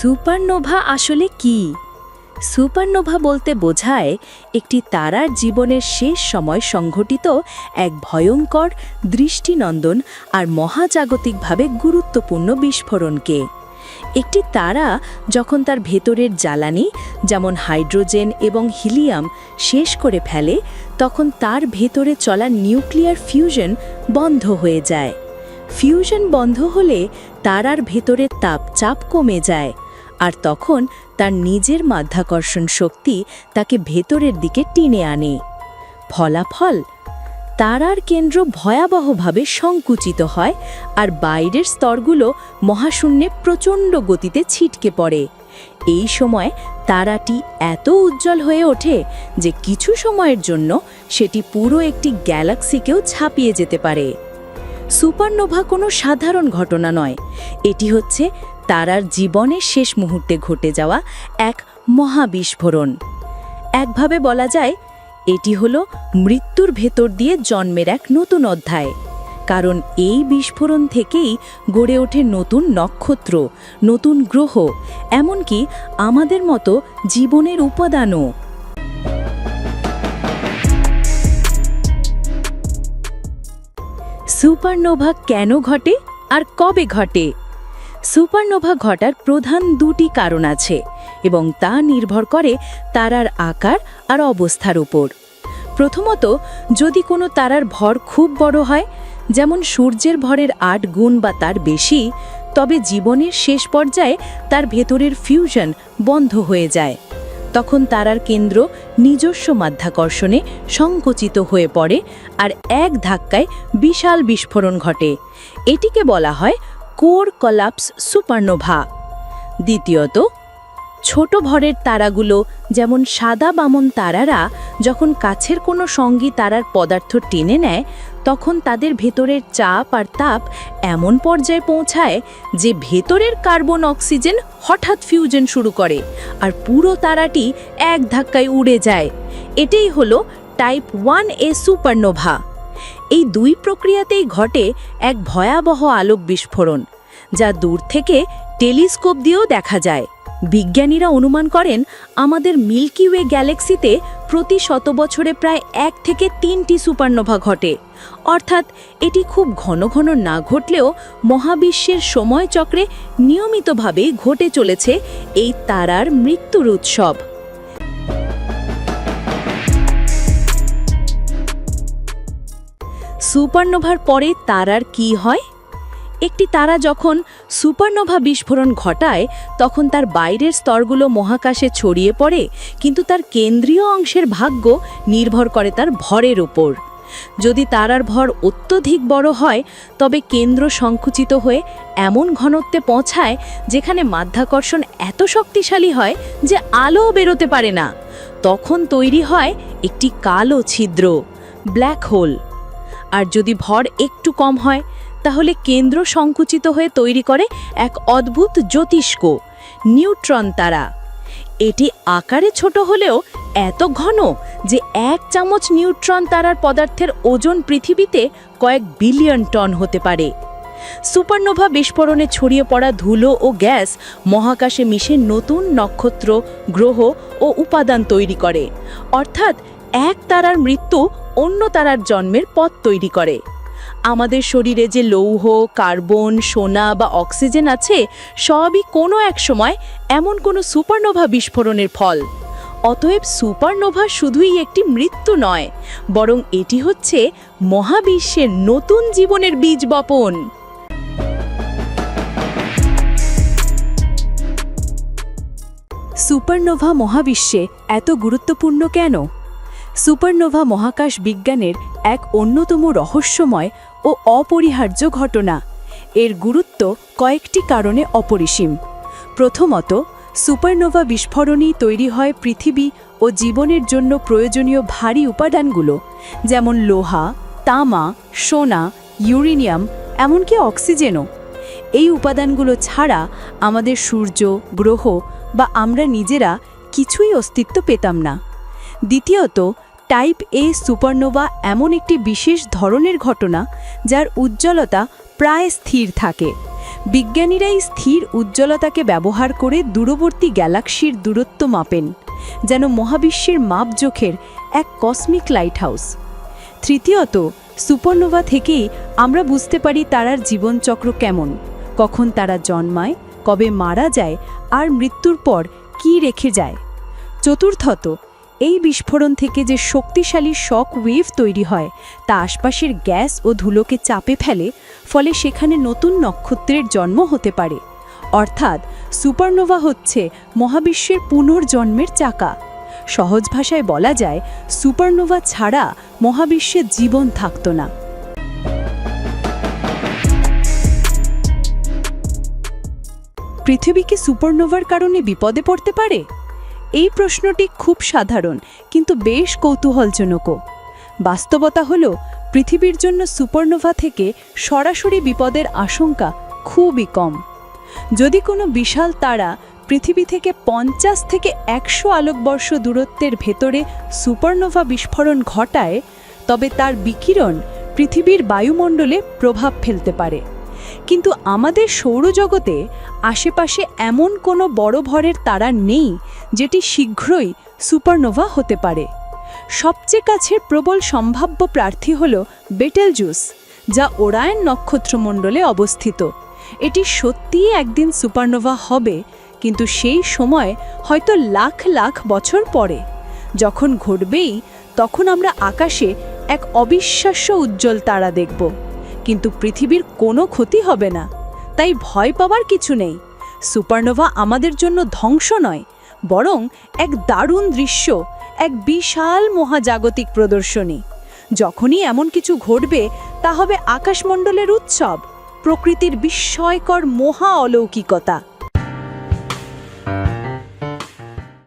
Supernova আসলে কি? Supernova বলতে বোঝায় একটি তারার জীবনের শেষ সময় সংঘটিত এক ভয়ঙ্কর দৃষ্টিনন্দন আর মহাজাগতিকভাবে গুরুত্বপূর্ণ বিস্ফোরণকে। একটি তারা যখন তার ভেতরের জ্বালানি, যেমন হাইড্রোজেন এবং হিলিয়াম, শেষ করে ফেলে, তখন তার ভেতরে চলা নিউক্লিয়ার ফিউশন বন্ধ হয়ে যায়। ফিউশন বন্ধ হলে তারার ভেতরের তাপ চাপ কমে যায়। আর তখন তার নিজের মাধ্যাকর্ষণ শক্তি তাকে ভেতরের দিকে টেনে আনে। ফলাফল? তারার কেন্দ্র ভয়াবহভাবে সংকুচিত হয় আর বাইরের স্তরগুলো মহাশূন্যে প্রচণ্ড গতিতে ছিটকে পড়ে। এই সময় তারাটি এত উজ্জ্বল হয়ে ওঠে যে কিছু সময়ের জন্য সেটি পুরো একটি গ্যালাক্সিকেও ছাপিয়ে যেতে পারে। সুপারনোভা কোনো সাধারণ ঘটনা নয়। এটি হচ্ছে তারার জীবনের শেষ মুহূর্তে ঘটে যাওয়া এক মহাবিস্ফোরণ। একভাবে বলা যায়, এটি হল মৃত্যুর ভেতর দিয়ে জন্মের এক নতুন অধ্যায়। কারণ এই বিস্ফোরণ থেকেই গড়ে ওঠে নতুন নক্ষত্র, নতুন গ্রহ, এমনকি আমাদের মতো জীবনের উপাদানও। সুপারনোভা কেন ঘটে আর কবে ঘটে? সুপারনোভা ঘটার প্রধান দুটি কারণ আছে এবং তা নির্ভর করে তারার আকার আর অবস্থার উপর। প্রথমত, যদি কোনো তারার ভর খুব বড় হয়, যেমন সূর্যের ভরের আট গুণ বা তার বেশি, তবে জীবনের শেষ পর্যায়ে তার ভেতরের ফিউশন বন্ধ হয়ে যায়। তখন তারার কেন্দ্র নিজস্ব মাধ্যাকর্ষণে সংকুচিত হয়ে পড়ে আর এক ধাক্কায় বিশাল বিস্ফোরণ ঘটে। এটিকে বলা হয় কোর কলাপস সুপারনোভা। দ্বিতীয়ত, ছোট ভরের তারাগুলো যেমন সাদা বামন তারারা যখন কাছের কোনো সঙ্গী তারার পদার্থ টেনে নেয়, তখন তাদের ভেতরের চাপ আর তাপ এমন পর্যায়ে পৌঁছায় যে ভেতরের কার্বন অক্সিজেন হঠাৎ ফিউশন শুরু করে আর পুরো তারাটি এক ধাক্কায় উড়ে যায়। এটাই হলো টাইপ ওয়ান এ সুপারনোভা। এই দুই প্রক্রিয়াতেই ঘটে এক ভয়াবহ আলোক বিস্ফোরণ, যা দূর থেকে টেলিস্কোপ দিয়েও দেখা যায়। বিজ্ঞানীরা অনুমান করেন, আমাদের মিল্কি ওয়ে গ্যালাক্সিতে প্রতি শত বছরে প্রায় এক থেকে তিনটি সুপারনোভা ঘটে। অর্থাৎ এটি খুব ঘন ঘন না ঘটলেও মহাবিশ্বের সময়চক্রে নিয়মিতভাবে ঘটে চলেছে এই তারার মৃত্যুর উৎসব। সুপারনোভার পরে তারার কি হয়? একটি তারা যখন সুপারনোভা বিস্ফোরণ ঘটায়, তখন তার বাইরের স্তরগুলো মহাকাশে ছড়িয়ে পড়ে, কিন্তু তার কেন্দ্রীয় অংশের ভাগ্য নির্ভর করে তার ভরের ওপর। যদি তারার ভর অত্যধিক বড় হয়, তবে কেন্দ্র সংকুচিত হয়ে এমন ঘনত্বে পৌঁছায়, যেখানে মাধ্যাকর্ষণ এত শক্তিশালী হয় যে আলোও বেরোতে পারে না। তখন তৈরি হয় একটি কালো ছিদ্র, ব্ল্যাক হোল। আর যদি ভর একটু কম হয়, তাহলে কেন্দ্র সংকুচিত হয়ে তৈরি করে এক অদ্ভুত জ্যোতিষ্ক, নিউট্রন তারা। এটি আকারে ছোট হলেও এত ঘন যে এক চামচ নিউট্রন তারার পদার্থের ওজন পৃথিবীতে কয়েক বিলিয়ন টন হতে পারে। সুপারনোভা বিস্ফোরণে ছড়িয়ে পড়া ধুলো ও গ্যাস মহাকাশে মিশে নতুন নক্ষত্র, গ্রহ ও উপাদান তৈরি করে। অর্থাৎ এক তারার মৃত্যু অন্য তারার জন্মের পথ তৈরি করে। আমাদের শরীরে যে লৌহ, কার্বন, সোনা বা অক্সিজেন আছে, সবই কোনো এক সময় এমন কোনো সুপারনোভা বিস্ফোরণের ফল। অতএব সুপারনোভা শুধুই একটি মৃত্যু নয়, বরং এটি হচ্ছে মহাবিশ্বের নতুন জীবনের বীজ বপন। সুপারনোভা মহাবিশ্বে এত গুরুত্বপূর্ণ কেন? সুপারনোভা মহাকাশ বিজ্ঞানের এক অন্যতম রহস্যময় ও অপরিহার্য ঘটনা। এর গুরুত্ব কয়েকটি কারণে অপরিসীম। প্রথমত, সুপারনোভা বিস্ফোরণেই তৈরি হয় পৃথিবী ও জীবনের জন্য প্রয়োজনীয় ভারী উপাদানগুলো, যেমন লোহা, তামা, সোনা, ইউরেনিয়াম, এমনকি অক্সিজেনও। এই উপাদানগুলো ছাড়া আমাদের সূর্য, গ্রহ বা আমরা নিজেরা কিছুই অস্তিত্ব পেতাম না। দ্বিতীয়ত টাইপ এ সুপারনোভা এমন একটি বিশেষ ধরনের ঘটনা যার উজ্জ্বলতা প্রায় স্থির থাকে। বিজ্ঞানীরা এই স্থির উজ্জ্বলতাকে ব্যবহার করে দূরবর্তী গ্যালাক্সির দূরত্ব মাপেন, যেন মহাবিশ্বের মাপজোখের এক কসমিক লাইটহাউস তৃতীয়ত সুপারনোভা থেকেই আমরা বুঝতে পারি তারার জীবনচক্র কেমন, কখন তারা জন্মায়, কবে মারা যায়, আর মৃত্যুর পর কি রেখে যায়। চতুর্থত এই বিস্ফোরণ থেকে যে শক্তিশালী শক ওয়েভ তৈরি হয়, তা আশপাশের গ্যাস ও ধুলোকে চাপে ফেলে, ফলে সেখানে নতুন নক্ষত্রের জন্ম হতে পারে। অর্থাৎ সুপারনোভা হচ্ছে মহাবিশ্বের পুনর্জন্মের চাকা। সহজ ভাষায় বলা যায়, সুপারনোভা ছাড়া মহাবিশ্বে জীবন থাকত না। পৃথিবী কি সুপারনোভার কারণে বিপদে পড়তে পারে? এই প্রশ্নটি খুব সাধারণ, কিন্তু বেশ কৌতূহলজনকও বাস্তবতা হল, পৃথিবীর জন্য সুপারনোভা থেকে সরাসরি বিপদের আশঙ্কা খুবই কম। যদি কোনো বিশাল তারা পৃথিবী থেকে পঞ্চাশ থেকে একশো আলোকবর্ষ দূরত্বের ভেতরে সুপারনোভা বিস্ফোরণ ঘটায়, তবে তার বিকিরণ পৃথিবীর বায়ুমণ্ডলে প্রভাব ফেলতে পারে। কিন্তু আমাদের সৌরজগতে আশেপাশে এমন কোনো বড় ভরের তারা নেই যেটি শীঘ্রই সুপারনোভা হতে পারে। সবচেয়ে কাছের প্রবল সম্ভাব্য প্রার্থী হল বেটেল জুস যা ওরায়ন নক্ষত্রমণ্ডলে অবস্থিত। এটি সত্যিই একদিন সুপারনোভা হবে, কিন্তু সেই সময় হয়তো লাখ লাখ বছর পরে। যখন ঘটবেই, তখন আমরা আকাশে এক অবিশ্বাস্য উজ্জ্বল তারা দেখব। কিন্তু পৃথিবীর কোনো ক্ষতি হবে না। তাই ভয় পাওয়ার কিছু নেই। সুপারনোভা আমাদের জন্য ধ্বংস নয়, বরং এক দারুণ দৃশ্য, এক বিশাল মহাজাগতিক প্রদর্শনী। যখনই এমন কিছু ঘটবে, তা হবে আকাশমণ্ডলের উৎসব, প্রকৃতির বিস্ময়কর মহা অলৌকিকতা।